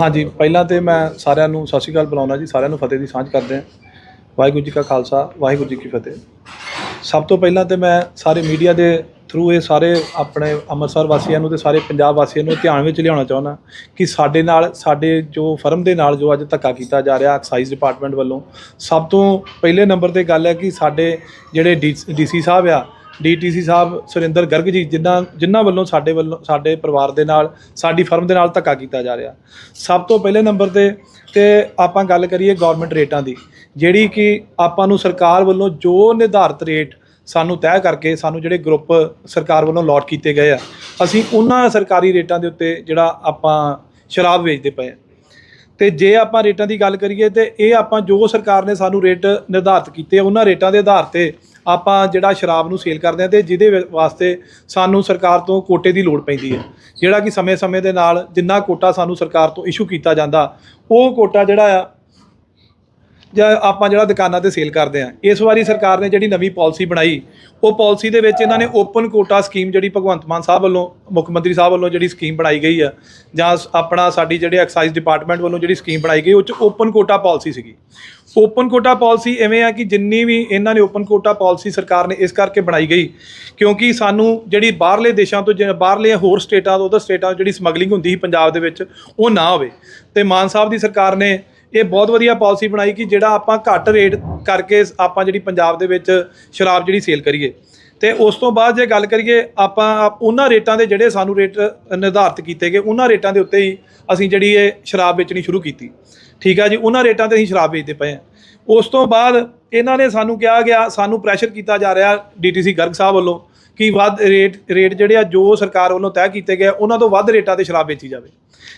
ਹਾਂਜੀ, ਪਹਿਲਾਂ ਤੇ ਮੈਂ ਸਾਰਿਆਂ ਨੂੰ ਸਤਿ ਸ਼੍ਰੀ ਅਕਾਲ ਬੁਲਾਉਣਾ ਜੀ, ਸਾਰਿਆਂ ਨੂੰ ਫਤਿਹ ਦੀ ਸਾਂਝ ਕਰਦੇ ਹਾਂ। ਵਾਹਿਗੁਰੂ ਜੀ ਕਾ ਖਾਲਸਾ, ਵਾਹਿਗੁਰੂ ਜੀ ਕੀ ਫਤਿਹ। ਸਭ ਤੋਂ ਪਹਿਲਾਂ ਤੇ ਮੈਂ ਸਾਰੇ ਮੀਡੀਆ ਦੇ ਥਰੂ ਇਹ ਸਾਰੇ ਆਪਣੇ ਅੰਮ੍ਰਿਤਸਰ ਵਾਸੀਆਂ ਨੂੰ ਤੇ ਸਾਰੇ ਪੰਜਾਬ ਵਾਸੀਆਂ ਨੂੰ ਧਿਆਨ ਵਿੱਚ ਲਿਆਉਣਾ ਚਾਹੁੰਦਾ ਕਿ ਸਾਡੇ ਨਾਲ, ਸਾਡੇ ਜੋ ਫਰਮ ਦੇ ਨਾਲ ਜੋ ਅੱਜ ਧੱਕਾ ਕੀਤਾ ਜਾ ਰਿਹਾ ਐਕਸਾਈਜ਼ ਡਿਪਾਰਟਮੈਂਟ ਵੱਲੋਂ, ਸਭ ਤੋਂ ਪਹਿਲੇ ਨੰਬਰ ਤੇ ਗੱਲ ਹੈ ਕਿ ਸਾਡੇ ਜਿਹੜੇ ਡੀਸੀ ਸਾਹਿਬ ਆ ਡੀਟੀਸੀ ਸਾਹਿਬ ਸੁਰਿੰਦਰ ਗਰਗ ਜੀ ਜਿਨ੍ਹਾਂ ਜਿਨ੍ਹਾਂ ਵੱਲੋਂ ਸਾਡੇ ਵੱਲੋਂ ਸਾਡੇ ਪਰਿਵਾਰ ਦੇ ਨਾਲ, ਸਾਡੀ ਫਰਮ ਦੇ ਨਾਲ ਧੱਕਾ ਕੀਤਾ ਜਾ ਰਿਹਾ। ਸਭ ਤੋਂ ਪਹਿਲੇ ਨੰਬਰ ਤੇ ਤੇ ਆਪਾਂ ਗੱਲ ਕਰੀਏ ਗਵਰਨਮੈਂਟ ਰੇਟਾਂ ਦੀ, ਜਿਹੜੀ ਕਿ ਆਪਾਂ ਨੂੰ ਸਰਕਾਰ ਵੱਲੋਂ ਜੋ ਨਿਰਧਾਰਤ ਰੇਟ ਸਾਨੂੰ ਤੈਅ ਕਰਕੇ ਸਾਨੂੰ ਜਿਹੜੇ ਗਰੁੱਪ ਸਰਕਾਰ ਵੱਲੋਂ ਲੋਟ ਕੀਤੇ ਗਏ ਆ, ਅਸੀਂ ਉਹਨਾਂ ਸਰਕਾਰੀ ਰੇਟਾਂ ਦੇ ਉੱਤੇ ਜਿਹੜਾ ਆਪਾਂ ਸ਼ਰਾਬ ਵੇਚਦੇ ਪਏ ਆ। ਤੇ ਜੇ ਆਪਾਂ ਰੇਟਾਂ ਦੀ ਗੱਲ ਕਰੀਏ ਤੇ ਇਹ ਆਪਾਂ ਜੋ ਸਰਕਾਰ ਨੇ ਸਾਨੂੰ ਰੇਟ ਨਿਰਧਾਰਤ ਕੀਤੇ ਉਹਨਾਂ ਰੇਟਾਂ ਦੇ ਆਧਾਰ ਤੇ ਆਪਾਂ ਜਿਹੜਾ ਸ਼ਰਾਬ ਨੂੰ ਸੇਲ ਕਰਦੇ ਆ ਤੇ ਜਿਹਦੇ ਵਿ- ਵਾਸਤੇ ਸਾਨੂੰ ਸਰਕਾਰ ਤੋਂ ਕੋਟੇ ਦੀ ਲੋੜ ਪੈਂਦੀ ਹੈ। ਜਿਹੜਾ ਕਿ ਸਮੇਂ-ਸਮੇਂ ਦੇ ਨਾਲ ਜਿੰਨਾ ਕੋਟਾ ਸਾਨੂੰ ਸਰਕਾਰ ਤੋਂ ਇਸ਼ੂ ਕੀਤਾ ਜਾਂਦਾ, ਉਹ ਕੋਟਾ ਜਿਹੜਾ ਆ ਜਾਂ ਆਪਾਂ ਜਿਹੜਾ ਦੁਕਾਨਾਂ ਤੇ ਸੇਲ ਕਰਦੇ ਆ ਇਸ ਵਾਰੀ ਸਰਕਾਰ ਨੇ ਜਿਹੜੀ ਨਵੀਂ ਪਾਲਿਸੀ ਬਣਾਈ, ਉਹ ਪਾਲਿਸੀ ਦੇ ਵਿੱਚ ਇਹਨਾਂ ਨੇ ਓਪਨ ਕੋਟਾ ਸਕੀਮ ਜਿਹੜੀ ਭਗਵੰਤ ਮਾਨ ਸਾਹਿਬ ਵੱਲੋਂ, ਮੁੱਖ ਮੰਤਰੀ ਸਾਹਿਬ ਵੱਲੋਂ ਜਿਹੜੀ ਸਕੀਮ ਬਣਾਈ ਗਈ ਆ, ਜਾਂ ਆਪਣਾ ਸਾਡੀ ਜਿਹੜੇ ਐਕਸਾਈਜ਼ ਡਿਪਾਰਟਮੈਂਟ ਵੱਲੋਂ ਜਿਹੜੀ ਸਕੀਮ ਬਣਾਈ ਗਈ, ਉਹ ਚ ਓਪਨ ਕੋਟਾ ਪਾਲਿਸੀ ਸੀਗੀ। ਓਪਨ ਕੋਟਾ ਪਾਲਿਸੀ ਐਵੇਂ ਆ ਕਿ ਜਿੰਨੀ ਵੀ ਇਹਨਾਂ ਨੇ ਓਪਨ ਕੋਟਾ ਪਾਲਿਸੀ ਸਰਕਾਰ ਨੇ ਇਸ ਕਰਕੇ ਬਣਾਈ ਗਈ, ਕਿਉਂਕਿ ਸਾਨੂੰ ਜਿਹੜੀ ਬਾਹਰਲੇ ਦੇਸ਼ਾਂ ਤੋਂ ਜਿਵੇਂ ਬਾਹਰਲੇ ਹੋਰ ਸਟੇਟਾਂ ਤੋਂ, ਉਧਰ ਸਟੇਟਾਂ ਤੋਂ ਜਿਹੜੀ ਸਮਗਲਿੰਗ ਹੁੰਦੀ ਸੀ ਪੰਜਾਬ ਦੇ ਵਿੱਚ, ਉਹ ਨਾ ਹੋਵੇ। ਤੇ ਮਾਨ ਸਾਹਿਬ ਦੀ ਸਰਕਾਰ ਨੇ ਇਹ ਬਹੁਤ ਵਧੀਆ ਪਾਲਿਸੀ ਬਣਾਈ ਕਿ ਜਿਹੜਾ ਆਪਾਂ ਘੱਟ ਰੇਟ ਕਰਕੇ ਆਪਾਂ ਜਿਹੜੀ ਪੰਜਾਬ ਦੇ ਵਿੱਚ ਸ਼ਰਾਬ ਜਿਹੜੀ ਸੇਲ ਕਰੀਏ। ਤੇ ਉਸ ਤੋਂ ਬਾਅਦ ਜੇ ਗੱਲ ਕਰੀਏ, ਆਪਾਂ ਉਹਨਾਂ ਰੇਟਾਂ ਦੇ ਜਿਹੜੇ ਸਾਨੂੰ ਰੇਟ ਨਿਰਧਾਰਿਤ ਕੀਤੇ ਗਏ, ਉਹਨਾਂ ਰੇਟਾਂ ਦੇ ਉੱਤੇ ਹੀ ਅਸੀਂ ਜਿਹੜੀ ਇਹ ਸ਼ਰਾਬ ਵੇਚਣੀ ਸ਼ੁਰੂ ਕੀਤੀ। ਠੀਕ ਆ ਜੀ? ਉਹਨਾਂ ਰੇਟਾਂ ਤੇ ਅਸੀਂ ਸ਼ਰਾਬ ਵੇਚਦੇ ਪਏ ਹਾਂ। ਉਸ ਤੋਂ ਬਾਅਦ ਇਹਨਾਂ ਨੇ ਸਾਨੂੰ ਕਿਹਾ ਗਿਆ, ਸਾਨੂੰ ਪ੍ਰੈਸ਼ਰ ਕੀਤਾ ਜਾ ਰਿਹਾ ਡੀਟੀਸੀ ਗਰਗ ਸਾਹਿਬ ਵੱਲੋਂ ਕਿ ਵੱਧ ਰੇਟ ਰੇਟ ਜਿਹੜੇ ਆ ਜੋ ਸਰਕਾਰ ਵੱਲੋਂ ਤੈਅ ਕੀਤੇ ਗਏ ਉਹਨਾਂ ਤੋਂ ਵੱਧ ਰੇਟਾਂ ਤੇ ਸ਼ਰਾਬ ਵੇਚੀ ਜਾਵੇ।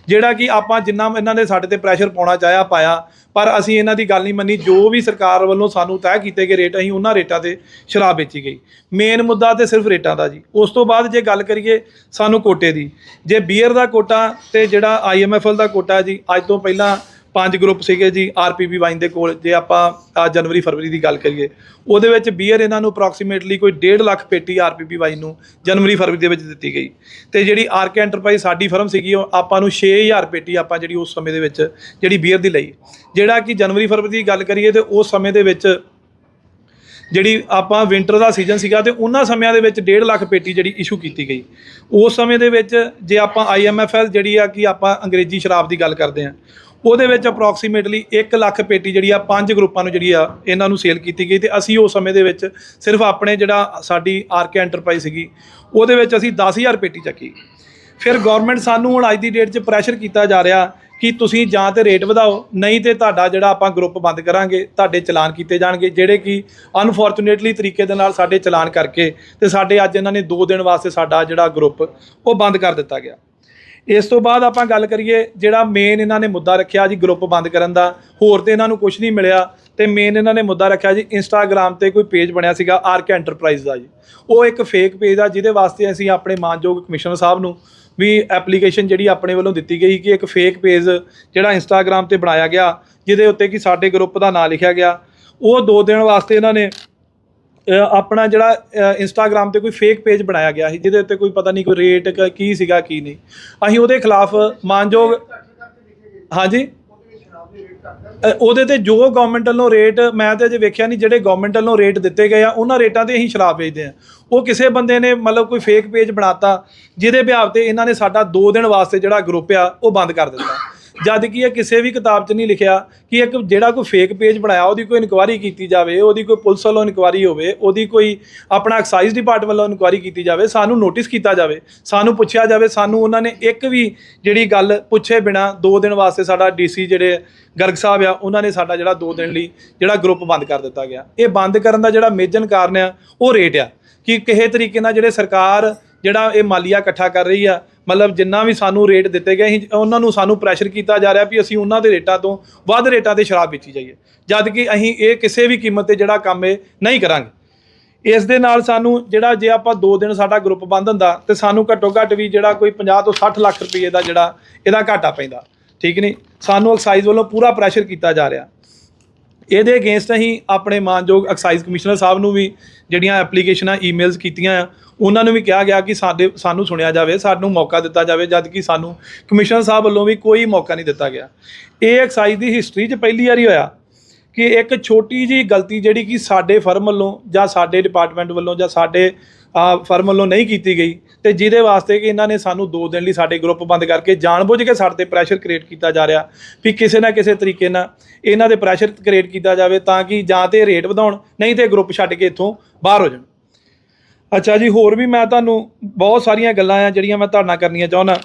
ਜਿਹੜਾ ਕਿ ਆਪਾਂ ਜਿੰਨਾ ਇਹਨਾਂ ਨੇ ਸਾਡੇ ਤੇ ਪ੍ਰੈਸ਼ਰ ਪਾਉਣਾ ਚਾਹਿਆ, ਪਾਇਆ, ਪਰ ਅਸੀਂ ਇਹਨਾਂ ਦੀ ਗੱਲ ਨਹੀਂ ਮੰਨੀ। ਜੋ ਵੀ ਸਰਕਾਰ ਵੱਲੋਂ ਸਾਨੂੰ ਤੈਅ ਕੀਤੇ ਗਏ ਰੇਟ, ਅਸੀਂ ਉਹਨਾਂ ਰੇਟਾਂ ਤੇ ਸ਼ਰਾਬ ਵੇਚੀ ਗਈ। ਮੇਨ ਮੁੱਦਾ ਤੇ ਸਿਰਫ ਰੇਟਾਂ ਦਾ ਜੀ। ਉਸ ਤੋਂ ਬਾਅਦ ਜੇ ਗੱਲ ਕਰੀਏ ਸਾਨੂੰ ਕੋਟੇ ਦੀ, ਜੇ ਬੀਅਰ ਦਾ ਕੋਟਾ ਤੇ ਜਿਹੜਾ ਆਈਐਮਐਫਐਲ ਦਾ ਕੋਟਾ ਜੀ, ਅੱਜ ਤੋਂ ਪਹਿਲਾਂ ਪੰਜ ਗਰੁੱਪ ਸੀਗੇ ਜੀ ਆਰਪੀਬੀ ਵਾਈਨ ਦੇ ਕੋਲ, ਜੇ ਆਪਾਂ ਆਹ ਜਨਵਰੀ, ਫਰਵਰੀ ਦੀ ਗੱਲ ਕਰੀਏ, ਉਹਦੇ ਵਿੱਚ ਬੀਅਰ ਇਹਨਾਂ ਨੂੰ ਅਪਰੋਕਸੀਮੇਟਲੀ ਕੋਈ 1.5 ਲੱਖ ਪੇਟੀ ਆਰਪੀਬੀ ਵਾਈਨ ਨੂੰ ਜਨਵਰੀ, ਫਰਵਰੀ ਦੇ ਵਿੱਚ ਦਿੱਤੀ ਗਈ। ਤੇ ਜਿਹੜੀ ਆਰਕ ਐਂਟਰਪ੍ਰਾਈਜ਼ ਸਾਡੀ ਫਰਮ ਸੀਗੀ, ਉਹ ਆਪਾਂ ਨੂੰ 6000 ਪੇਟੀ ਆਪਾਂ ਜਿਹੜੀ ਉਸ ਸਮੇਂ ਦੇ ਵਿੱਚ ਜਿਹੜੀ ਬੀਅਰ ਦੀ ਲਈ। ਜਿਹੜਾ ਕਿ ਜਨਵਰੀ, ਫਰਵਰੀ ਦੀ ਗੱਲ ਕਰੀਏ ਤੇ ਉਸ ਸਮੇਂ ਦੇ ਵਿੱਚ ਜਿਹੜੀ ਆਪਾਂ ਵਿੰਟਰ ਦਾ ਸੀਜ਼ਨ ਸੀਗਾ ਤੇ ਉਹਨਾਂ ਸਮਿਆਂ ਦੇ ਵਿੱਚ 1.5 ਲੱਖ ਪੇਟੀ ਜਿਹੜੀ ਇਸ਼ੂ ਕੀਤੀ ਗਈ। ਉਸ ਸਮੇਂ ਦੇ ਵਿੱਚ ਜੇ ਆਪਾਂ ਆਈਐਮਐਫਐਲ ਜਿਹੜੀ ਆ ਕਿ ਆਪਾਂ ਅੰਗਰੇਜ਼ੀ ਸ਼ਰਾਬ ਦੀ ਗੱਲ ਕਰਦੇ ਆ ਉਹਦੇ ਵਿੱਚ ਅਪਰੋਕਸੀਮੇਟਲੀ 1 ਲੱਖ ਪੇਟੀ ਜਿਹੜੀ ਆ, ਪੰਜ ਗਰੁੱਪਾਂ ਨੂੰ ਜਿਹੜੀ ਆ, ਇਹਨਾਂ ਨੂੰ ਸੇਲ ਕੀਤੀ ਗਈ ਤੇ ਅਸੀਂ ਉਸ ਸਮੇਂ ਦੇ ਵਿੱਚ ਸਿਰਫ ਆਪਣੇ ਜਿਹੜਾ ਸਾਡੀ ਆਰਕੇ ਐਂਟਰਪ੍ਰਾਈਜ਼ ਸੀਗੀ, ਉਹਦੇ ਵਿੱਚ ਅਸੀਂ 10000 ਪੇਟੀ ਚੱਕੀ। ਫਿਰ ਗਵਰਨਮੈਂਟ ਸਾਨੂੰ ਹੁਣ ਅੱਜ ਦੀ ਡੇਟ 'ਚ ਪ੍ਰੈਸ਼ਰ ਕੀਤਾ ਜਾ ਰਿਹਾ ਕਿ ਤੁਸੀਂ ਜਾਂ ਤੇ ਰੇਟ ਵਧਾਓ, ਨਹੀਂ ਤੇ ਤੁਹਾਡਾ ਜਿਹੜਾ ਆਪਾਂ ਗਰੁੱਪ ਬੰਦ ਕਰਾਂਗੇ, ਤੁਹਾਡੇ ਚਲਾਨ ਕੀਤੇ ਜਾਣਗੇ, ਜਿਹੜੇ ਕਿ ਅਨਫੋਰਚੂਨੇਟਲੀ ਤਰੀਕੇ ਦੇ ਨਾਲ ਸਾਡੇ ਚਲਾਨ ਕਰਕੇ ਤੇ ਸਾਡੇ ਅੱਜ ਇਹਨਾਂ ਨੇ 2 ਦਿਨ ਵਾਸਤੇ ਸਾਡਾ ਜਿਹੜਾ ਗਰੁੱਪ ਉਹ ਬੰਦ ਕਰ ਦਿੱਤਾ ਗਿਆ। ਇਸ ਤੋਂ ਬਾਅਦ ਆਪਾਂ ਗੱਲ ਕਰੀਏ ਜਿਹੜਾ ਮੇਨ ਇਹਨਾਂ ਨੇ ਮੁੱਦਾ ਰੱਖਿਆ ਜੀ ਗਰੁੱਪ ਬੰਦ ਕਰਨ ਦਾ, ਹੋਰ ਤੇ ਇਹਨਾਂ ਨੂੰ ਕੁਝ ਨਹੀਂ ਮਿਲਿਆ ਤੇ ਮੇਨ ਇਹਨਾਂ ਨੇ ਮੁੱਦਾ ਰੱਖਿਆ ਜੀ ਇੰਸਟਾਗ੍ਰam ਤੇ ਕੋਈ ਪੇਜ ਬਣਿਆ ਸੀਗਾ ਆਰਕ ਐਂਟਰਪ੍ਰਾਈਜ਼ ਦਾ ਜੀ। ਉਹ ਇੱਕ ਫੇਕ ਪੇਜ ਆ ਜਿਹਦੇ ਵਾਸਤੇ ਅਸੀਂ ਆਪਣੇ ਮਾਨਯੋਗ ਕਮਿਸ਼ਨਰ ਸਾਹਿਬ ਨੂੰ ਵੀ ਐਪਲੀਕੇਸ਼ਨ ਜਿਹੜੀ ਆਪਣੇ ਵੱਲੋਂ ਦਿੱਤੀ ਗਈ ਕਿ ਇੱਕ ਫੇਕ ਪੇਜ ਜਿਹੜਾ ਇੰਸਟਾਗ੍ਰam ਤੇ ਬਣਾਇਆ ਗਿਆ, ਜਿਹਦੇ ਉੱਤੇ ਕਿ ਸਾਡੇ ਗਰੁੱਪ ਦਾ ਨਾਮ ਲਿਖਿਆ ਗਿਆ। ਉਹ ਦੋ ਦਿਨ ਵਾਸਤੇ ਇਹਨਾਂ ਨੇ ਆਪਣਾ ਜਿਹੜਾ ਇੰਸਟਾਗ੍ਰam ਤੇ ਕੋਈ ਫੇਕ ਪੇਜ ਬਣਾਇਆ ਗਿਆ ਸੀ, ਜਿਹਦੇ ਉੱਤੇ ਕੋਈ ਪਤਾ ਨਹੀਂ ਕੋਈ ਰੇਟ ਕੀ ਸੀਗਾ, ਕੀ ਨਹੀਂ। ਅਸੀਂ ਉਹਦੇ ਖਿਲਾਫ ਮਾਨਯੋਗ ਹਾਂਜੀ? ਉਹਦੇ ਤੇ ਜੋ ਗਵਰਨਮੈਂਟ ਵੱਲੋਂ ਰੇਟ ਮੈਂ ਤੇ ਅਜੇ ਵੇਖਿਆ ਨਹੀਂ ਜਿਹੜੇ ਗਵਰਨਮੈਂਟ ਵੱਲੋਂ ਰੇਟ ਦਿੱਤੇ ਗਏ ਆ, ਉਹਨਾਂ ਰੇਟਾਂ ਤੇ ਅਸੀਂ ਸ਼ਰਾਬ ਵੇਚਦੇ ਆ। ਉਹ ਕਿਸੇ ਬੰਦੇ ਨੇ ਮਤਲਬ ਕੋਈ ਫੇਕ ਪੇਜ ਬਣਾਤਾ, ਜਿਹਦੇ ਵਿਆਹ ਤੇ ਇਹਨਾਂ ਨੇ ਸਾਡਾ 2 ਦਿਨ ਵਾਸਤੇ ਜਿਹੜਾ ਗਰੁੱਪ ਆ, ਉਹ ਬੰਦ ਕਰ ਦਿੱਤਾ। ਜਦ ਕਿ ਇਹ ਕਿਸੇ ਵੀ ਕਿਤਾਬ 'ਚ ਨਹੀਂ ਲਿਖਿਆ ਕਿ ਇੱਕ ਜਿਹੜਾ ਕੋਈ ਫੇਕ ਪੇਜ ਬਣਾਇਆ, ਉਹਦੀ ਕੋਈ ਇਨਕੁਆਇਰੀ ਕੀਤੀ ਜਾਵੇ, ਉਹਦੀ ਕੋਈ ਪੁਲਿਸ ਵੱਲੋਂ ਇਨਕੁਆਇਰੀ ਹੋਵੇ, ਉਹਦੀ ਕੋਈ ਆਪਣਾ ਐਕਸਾਈਜ਼ ਡਿਪਾਰਟਮੈਂਟ ਵੱਲੋਂ ਇਨਕੁਆਇਰੀ ਕੀਤੀ ਜਾਵੇ, ਸਾਨੂੰ ਨੋਟਿਸ ਕੀਤਾ ਜਾਵੇ, ਸਾਨੂੰ ਪੁੱਛਿਆ ਜਾਵੇ, ਸਾਨੂੰ ਉਹਨਾਂ ਨੇ ਇੱਕ ਵੀ ਜਿਹੜੀ ਗੱਲ ਪੁੱਛੇ ਬਿਨਾ 2 ਦਿਨ ਵਾਸਤੇ ਸਾਡਾ ਡੀਸੀ ਜਿਹੜੇ ਗਰਗ ਸਾਹਿਬ ਆ, ਉਹਨਾਂ ਨੇ ਸਾਡਾ ਜਿਹੜਾ 2 ਦਿਨ ਲਈ ਜਿਹੜਾ ਗਰੁੱਪ ਬੰਦ ਕਰ ਦਿੱਤਾ ਗਿਆ। ਇਹ ਬੰਦ ਕਰਨ ਦਾ ਜਿਹੜਾ ਮੇਜਨ ਕਾਰਨ ਆ, ਉਹ ਰੇਟ ਆ ਕਿ ਕਿਸੇ ਤਰੀਕੇ ਨਾਲ ਜਿਹੜੇ ਸਰਕਾਰ ਜਿਹੜਾ ਇਹ ਮਾਲੀਆ ਇਕੱਠਾ ਕਰ ਰਹੀ ਆ ਮਤਲਬ ਜਿੰਨਾ ਵੀ ਸਾਨੂੰ ਰੇਟ ਦਿੱਤੇ ਗਏ ਸੀ, ਉਹਨਾਂ ਨੂੰ ਸਾਨੂੰ ਪ੍ਰੈਸ਼ਰ ਕੀਤਾ ਜਾ ਰਿਹਾ ਵੀ ਅਸੀਂ ਉਹਨਾਂ ਦੇ ਰੇਟਾਂ ਤੋਂ ਵੱਧ ਰੇਟਾਂ ਤੇ ਸ਼ਰਾਬ ਵੇਚੀ ਜਾਈਏ। ਜਦ ਕਿ ਅਸੀਂ ਇਹ ਕਿਸੇ ਵੀ ਕੀਮਤ ਤੇ ਜਿਹੜਾ ਕੰਮ ਇਹ ਨਹੀਂ ਕਰਾਂਗੇ। ਇਸ ਦੇ ਨਾਲ ਸਾਨੂੰ ਜਿਹੜਾ ਜੇ ਆਪਾਂ 2 ਦਿਨ ਸਾਡਾ ਗਰੁੱਪ ਬੰਦ ਹੁੰਦਾ, ਤੇ ਸਾਨੂੰ ਘੱਟੋ ਘੱਟ ਵੀ ਜਿਹੜਾ ਕੋਈ 50 ਤੋਂ 60 ਲੱਖ ਰੁਪਏ ਦਾ ਜਿਹੜਾ ਇਹਦਾ ਘਾਟਾ ਪੈਂਦਾ। ਠੀਕ ਨਹੀਂ ਸਾਨੂੰ ਐਕਸਾਈਜ਼ ਵੱਲੋਂ ਪੂਰਾ ਪ੍ਰੈਸ਼ਰ ਕੀਤਾ ਜਾ ਰਿਹਾ। ਇਹਦੇ ਅਗੇਂਸਟ ਅਸੀਂ ਆਪਣੇ ਮਾਨਯੋਗ ਐਕਸਾਈਜ਼ ਕਮਿਸ਼ਨਰ ਸਾਹਿਬ ਨੂੰ ਵੀ ਜਿਹੜੀਆਂ ਐਪਲੀਕੇਸ਼ਨਾਂ ਈਮੇਲਸ ਕੀਤੀਆਂ ਆ, ਉਹਨਾਂ ਨੂੰ ਵੀ ਕਿਹਾ ਗਿਆ ਕਿ ਸਾਡੇ, ਸਾਨੂੰ ਸੁਣਿਆ ਜਾਵੇ, ਸਾਨੂੰ ਮੌਕਾ ਦਿੱਤਾ ਜਾਵੇ ਜਦ ਕਿ ਸਾਨੂੰ ਕਮਿਸ਼ਨਰ ਸਾਹਿਬ ਵੱਲੋਂ ਵੀ ਕੋਈ ਮੌਕਾ ਨਹੀਂ ਦਿੱਤਾ ਗਿਆ। ਇਹ ਐਕਸਾਈਜ਼ ਦੀ ਹਿਸਟਰੀ 'ਚ ਪਹਿਲੀ ਵਾਰੀ ਹੋਇਆ ਕਿ ਇੱਕ ਛੋਟੀ ਜੀ ਗਲਤੀ ਜਿਹੜੀ ਕਿ ਸਾਡੇ ਫਰਮ ਵੱਲੋਂ ਜਾਂ ਸਾਡੇ ਡਿਪਾਰਟਮੈਂਟ ਵੱਲੋਂ ਜਾਂ ਸਾਡੇ ਫਰਮ ਵੱਲੋਂ ਨਹੀਂ ਕੀਤੀ ਗਈ ਤੇ ਜਿਹਦੇ ਵਾਸਤੇ ਕਿ ਇਹਨਾਂ ਨੇ ਸਾਨੂੰ 2 ਦਿਨ ਲਈ ਸਾਡੇ ਗਰੁੱਪ ਬੰਦ ਕਰਕੇ ਜਾਣਬੁੱਝ ਕੇ ਸਾਡੇ ਤੇ ਪ੍ਰੈਸ਼ਰ ਕ੍ਰੀਏਟ ਕੀਤਾ ਜਾ ਰਿਹਾ ਵੀ ਕਿਸੇ ਨਾ ਕਿਸੇ ਤਰੀਕੇ ਨਾਲ ਇਹਨਾਂ ਦੇ ਪ੍ਰੈਸ਼ਰ ਕ੍ਰੀਏਟ ਕੀਤਾ ਜਾਵੇ ਤਾਂ ਕਿ ਜਾਂ ਤੇ ਰੇਟ ਵਧਾਉਣ, ਨਹੀਂ ਤੇ ਗਰੁੱਪ ਛੱਡ ਕੇ ਇੱਥੋਂ ਬਾਹਰ ਹੋ ਜਾਣ। ਅੱਛਾ ਜੀ, ਹੋਰ ਵੀ ਮੈਂ ਤੁਹਾਨੂੰ ਬਹੁਤ ਸਾਰੀਆਂ ਗੱਲਾਂ ਆ ਜਿਹੜੀਆਂ ਮੈਂ ਤੁਹਾਡੇ ਨਾਲ ਕਰਨੀਆਂ ਚਾਹੁੰਦਾ।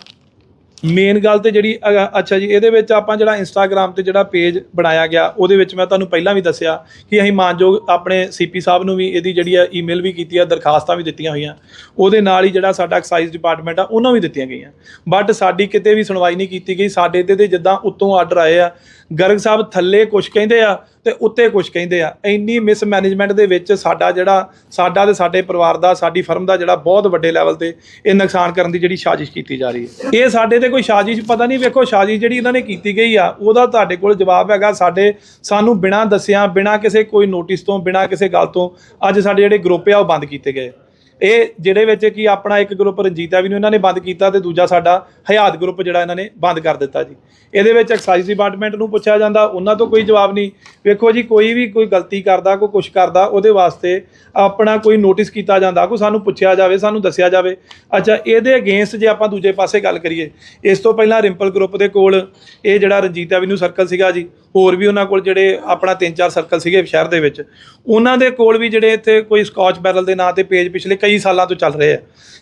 ਮੇਨ ਗੱਲ ਤੇ ਜਿਹੜੀ, ਅ- ਅੱਛਾ ਜੀ, ਇਹਦੇ ਵਿੱਚ ਆਪਾਂ ਜਿਹੜਾ ਇੰਸਟਾਗ੍ਰam ਤੇ ਜਿਹੜਾ ਪੇਜ ਬਣਾਇਆ ਗਿਆ, ਉਹਦੇ ਵਿੱਚ ਮੈਂ ਤੁਹਾਨੂੰ ਪਹਿਲਾਂ ਵੀ ਦੱਸਿਆ ਕਿ ਅਸੀਂ ਮਾਨਯੋਗ ਆਪਣੇ ਸੀਪੀ ਸਾਹਿਬ ਨੂੰ ਵੀ ਇਹਦੀ ਜਿਹੜੀ ਆ ਈਮੇਲ ਵੀ ਕੀਤੀ ਆ, ਦਰਖਾਸਤਾਂ ਵੀ ਦਿੱਤੀਆਂ ਹੋਈਆਂ। ਉਹਦੇ ਨਾਲ ਹੀ ਜਿਹੜਾ ਸਾਡਾ ਐਕਸਾਈਜ਼ ਡਿਪਾਰਟਮੈਂਟ ਆ, ਉਹਨਾਂ ਵੀ ਦਿੱਤੀਆਂ ਗਈਆਂ। ਬਟ ਸਾਡੀ ਕਿਤੇ ਵੀ ਸੁਣਵਾਈ ਨਹੀਂ ਕੀਤੀ ਗਈ। ਸਾਡੇ ਤੇ ਤੇ ਜਿੱਦਾਂ ਉੱਤੋਂ ਆਰਡਰ ਆਏ ਆ, ਗਰਗ ਸਾਹਿਬ ਥੱਲੇ ਕੁਝ ਕਹਿੰਦੇ ਆ ਤੇ ਉੱਤੇ ਕੁਝ ਕਹਿੰਦੇ ਆ, ਇੰਨੀ ਮਿਸਮੈਨੇਜਮੈਂਟ ਦੇ ਵਿੱਚ ਸਾਡਾ ਜਿਹੜਾ, ਸਾਡਾ ਤੇ ਸਾਡੇ ਪਰਿਵਾਰ ਦਾ, ਸਾਡੀ ਫਰਮ ਦਾ ਜਿਹੜਾ ਬਹੁਤ ਵੱਡੇ ਲੈਵਲ ਤੇ ਇਹ ਨੁਕਸਾਨ ਕਰਨ ਦੀ ਜਿਹੜੀ ਸਾਜ਼ਿਸ਼ ਕੀਤੀ ਜਾ ਰਹੀ ਹੈ। ਇਹ ਸਾਡੇ ਤੇ ਕੋਈ ਸਾਜ਼ਿਸ਼, ਪਤਾ ਨਹੀਂ ਵੇਖੋ ਸਾਜ਼ਿਸ਼ ਜਿਹੜੀ ਇਹਨਾਂ ਨੇ ਕੀਤੀ ਗਈ ਆ, ਉਹਦਾ ਤੁਹਾਡੇ ਕੋਲ ਜਵਾਬ ਹੈਗਾ ਸਾਡੇ, ਸਾਨੂੰ ਬਿਨਾਂ ਦੱਸਿਆ, ਬਿਨਾਂ ਕਿਸੇ ਕੋਈ ਨੋਟਿਸ ਤੋਂ, ਬਿਨਾਂ ਕਿਸੇ ਗੱਲ ਤੋਂ ਅੱਜ ਸਾਡੇ ਜਿਹੜੇ ਗਰੁੱਪ ਆ, ਉਹ ਬੰਦ ਕੀਤੇ ਗਏ। ਇਹ ਜਿਹੜੇ ਵਿੱਚ ਕੀ ਆਪਣਾ ਇੱਕ ਗਰੁੱਪ ਰਣਜੀਤਾ ਵੀ ਨੂੰ ਇਹਨਾਂ ਨੇ ਬੰਦ ਕੀਤਾ ਤੇ ਦੂਜਾ ਸਾਡਾ ਹਯਾਤ ਗਰੁੱਪ ਜਿਹੜਾ ਇਹਨਾਂ ਨੇ ਬੰਦ ਕਰ ਦਿੱਤਾ ਜੀ। ਇਹਦੇ ਵਿੱਚ ਐਕਸਾਈਜ਼ ਡਿਪਾਰਟਮੈਂਟ ਨੂੰ ਪੁੱਛਿਆ ਜਾਂਦਾ, ਉਹਨਾਂ ਤੋਂ ਕੋਈ ਜਵਾਬ ਨਹੀਂ। ਵੇਖੋ ਜੀ, ਕੋਈ ਵੀ ਕੋਈ ਗਲਤੀ ਕਰਦਾ, ਕੋਈ ਕੁਛ ਕਰਦਾ, ਉਹਦੇ ਵਾਸਤੇ ਆਪਣਾ ਕੋਈ ਨੋਟਿਸ ਕੀਤਾ ਜਾਂਦਾ, ਕੋਈ ਸਾਨੂੰ ਪੁੱਛਿਆ ਜਾਵੇ, ਸਾਨੂੰ ਦੱਸਿਆ ਜਾਵੇ। ਅੱਛਾ, ਇਹਦੇ ਅਗੇਂਸਟ ਜੇ ਆਪਾਂ ਦੂਜੇ ਪਾਸੇ ਗੱਲ ਕਰੀਏ, ਇਸ ਤੋਂ ਪਹਿਲਾਂ ਰਿੰਪਲ ਗਰੁੱਪ ਦੇ ਕੋਲ ਇਹ ਜਿਹੜਾ ਰਣਜੀਤ ਐਵਨਿਊ ਸਰਕਲ ਸੀਗਾ ਜੀ ਹੋਰ ਵੀ ਉਹਨਾਂ ਕੋਲ ਜਿਹੜੇ ਆਪਣਾ ਤਿੰਨ ਚਾਰ ਸਰਕਲ ਸੀਗੇ ਸ਼ਹਿਰ ਦੇ ਵਿੱਚ, ਉਹਨਾਂ ਦੇ ਕੋਲ ਵੀ ਜਿਹੜੇ ਇੱਥੇ ਕੋਈ ਸਕਾਚ ਬੈਰਲ ਦੇ ਨਾਂ ਤੇ ਪੇਜ ਪਿਛਲੇ ਕਈ ਸਾਲਾਂ ਤੋਂ ਚੱਲ ਰਹੇ ਆ।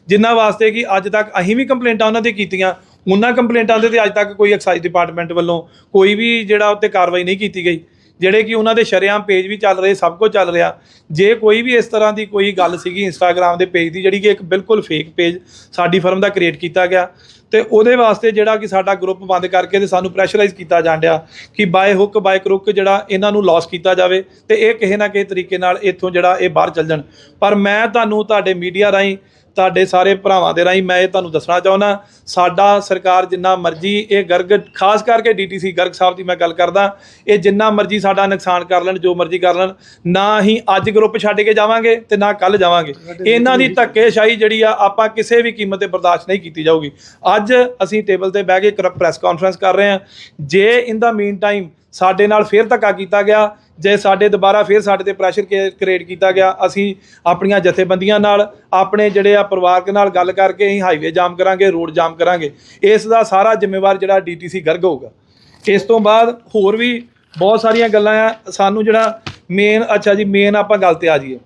ਜਿਨ੍ਹਾਂ ਵਾਸਤੇ ਕਿ ਅੱਜ ਤੱਕ ਅਸੀਂ ਵੀ ਕੰਪਲੇਂਟਾਂ ਉਹਨਾਂ 'ਤੇ ਕੀਤੀਆਂ, ਉਹਨਾਂ ਕੰਪਲੇਂਟਾਂ ਦੇ ਤੇ ਅੱਜ ਤੱਕ ਕੋਈ ਐਕਸਾਈਜ਼ ਡਿਪਾਰਟਮੈਂਟ ਵੱਲੋਂ ਕੋਈ ਵੀ ਜਿਹੜਾ ਉੱਤੇ ਕਾਰਵਾਈ ਨਹੀਂ ਕੀਤੀ ਗਈ। ਜਿਹੜੇ ਕਿ ਉਹਨਾਂ ਦੇ ਸ਼ਰੇਆਮ ਪੇਜ ਵੀ ਚੱਲ ਰਹੇ, ਸਭ ਕੁਝ ਚੱਲ ਰਿਹਾ। ਜੇ ਕੋਈ ਵੀ ਇਸ ਤਰ੍ਹਾਂ ਦੀ ਕੋਈ ਗੱਲ ਸੀਗੀ ਇੰਸਟਾਗ੍ਰam ਦੇ ਪੇਜ ਦੀ, ਜਿਹੜੀ ਕਿ ਇੱਕ ਬਿਲਕੁਲ ਫੇਕ ਪੇਜ ਸਾਡੀ ਫਰਮ ਦਾ ਕ੍ਰੀਏਟ ਕੀਤਾ ਗਿਆ ਤੇ ਉਹਦੇ ਵਾਸਤੇ ਜਿਹੜਾ ਕਿ ਸਾਡਾ ਗਰੁੱਪ ਬੰਦ ਕਰਕੇ ਤੇ ਸਾਨੂੰ ਪ੍ਰੈਸ਼ਰਾਈਜ਼ ਕੀਤਾ ਜਾਂਦਿਆ ਕਿ ਬਾਏ ਹੁੱਕ ਬਾਏ ਕਰੁੱਕ ਜਿਹੜਾ ਇਹਨਾਂ ਨੂੰ ਲਾਸ ਕੀਤਾ ਜਾਵੇ ਤੇ ਇਹ ਕਿਸੇ ਨਾ ਕਿਸੇ ਤਰੀਕੇ ਨਾਲ ਇੱਥੋਂ ਜਿਹੜਾ ਇਹ ਬਾਹਰ ਚੱਲ ਜਾਣ। ਪਰ ਮੈਂ ਤੁਹਾਨੂੰ ਤੁਹਾਡੇ ਮੀਡੀਆ ਰਾਹੀਂ ਤੁਹਾਡੇ ਸਾਰੇ ਭਰਾਵਾਂ ਦੇ ਰਾਹੀਂ ਮੈਂ ਇਹ ਤੁਹਾਨੂੰ ਦੱਸਣਾ ਚਾਹੁੰਦਾ, ਸਾਡਾ ਸਰਕਾਰ ਜਿੰਨਾ ਮਰਜ਼ੀ, ਇਹ ਗਰਗ, ਖਾਸ ਕਰਕੇ ਡੀਟੀਸੀ ਗਰਗ ਸਾਹਿਬ ਦੀ ਮੈਂ ਗੱਲ ਕਰਦਾ, ਇਹ ਜਿੰਨਾ ਮਰਜ਼ੀ ਸਾਡਾ ਨੁਕਸਾਨ ਕਰ ਲੈਣ, ਜੋ ਮਰਜ਼ੀ ਕਰ ਲੈਣ, ਨਾ ਹੀ ਅੱਜ ਗਰੁੱਪ ਛੱਡ ਕੇ ਜਾਵਾਂਗੇ ਤੇ ਨਾ ਕੱਲ ਜਾਵਾਂਗੇ। ਇਹਨਾਂ ਦੀ ਧੱਕੇਸ਼ਾਹੀ ਜਿਹੜੀ ਆ, ਆਪਾਂ ਕਿਸੇ ਵੀ ਕੀਮਤ ਤੇ ਬਰਦਾਸ਼ਤ ਨਹੀਂ ਕੀਤੀ ਜਾਊਗੀ। ਅੱਜ ਅਸੀਂ ਟੇਬਲ ਤੇ ਬਹਿ ਕੇ ਪ੍ਰੈਸ ਕਾਨਫਰੰਸ ਕਰ ਰਹੇ ਹਾਂ। ਜੇ ਇਨ ਦਾ ਮੀਨ ਟਾਈਮ ਸਾਡੇ ਨਾਲ ਫੇਰ ਧੱਕਾ ਕੀਤਾ ਗਿਆ ਜੇ ਸਾਡੇ ਦੁਬਾਰਾ ਫਿਰ ਸਾਡੇ ਤੇ ਪ੍ਰੈਸ਼ਰ ਕ੍ਰੀਏਟ ਕੀਤਾ ਗਿਆ, ਅਸੀਂ ਆਪਣੀਆਂ ਜਥੇਬੰਦੀਆਂ ਨਾਲ, ਆਪਣੇ ਜਿਹੜੇ ਆ ਪਰਿਵਾਰਕ ਨਾਲ ਗੱਲ ਕਰਕੇ ਅਸੀਂ ਹਾਈਵੇ ਜਾਮ ਕਰਾਂਗੇ ਰੋਡ ਜਾਮ ਕਰਾਂਗੇ। ਇਸ ਦਾ ਸਾਰਾ ਜ਼ਿੰਮੇਵਾਰ ਜਿਹੜਾ ਡੀਟੀਸੀ ਗਰਗ ਹੋਊਗਾ। ਇਸ ਤੋਂ ਬਾਅਦ ਹੋਰ ਵੀ ਬਹੁਤ ਸਾਰੀਆਂ ਗੱਲਾਂ ਆ। ਸਾਨੂੰ ਜਿਹੜਾ ਮੇਨ ਅੱਛਾ ਜੀ ਮੇਨ ਆਪਾਂ ਗੱਲ ਤੇ ਆ ਜਾਈਏ।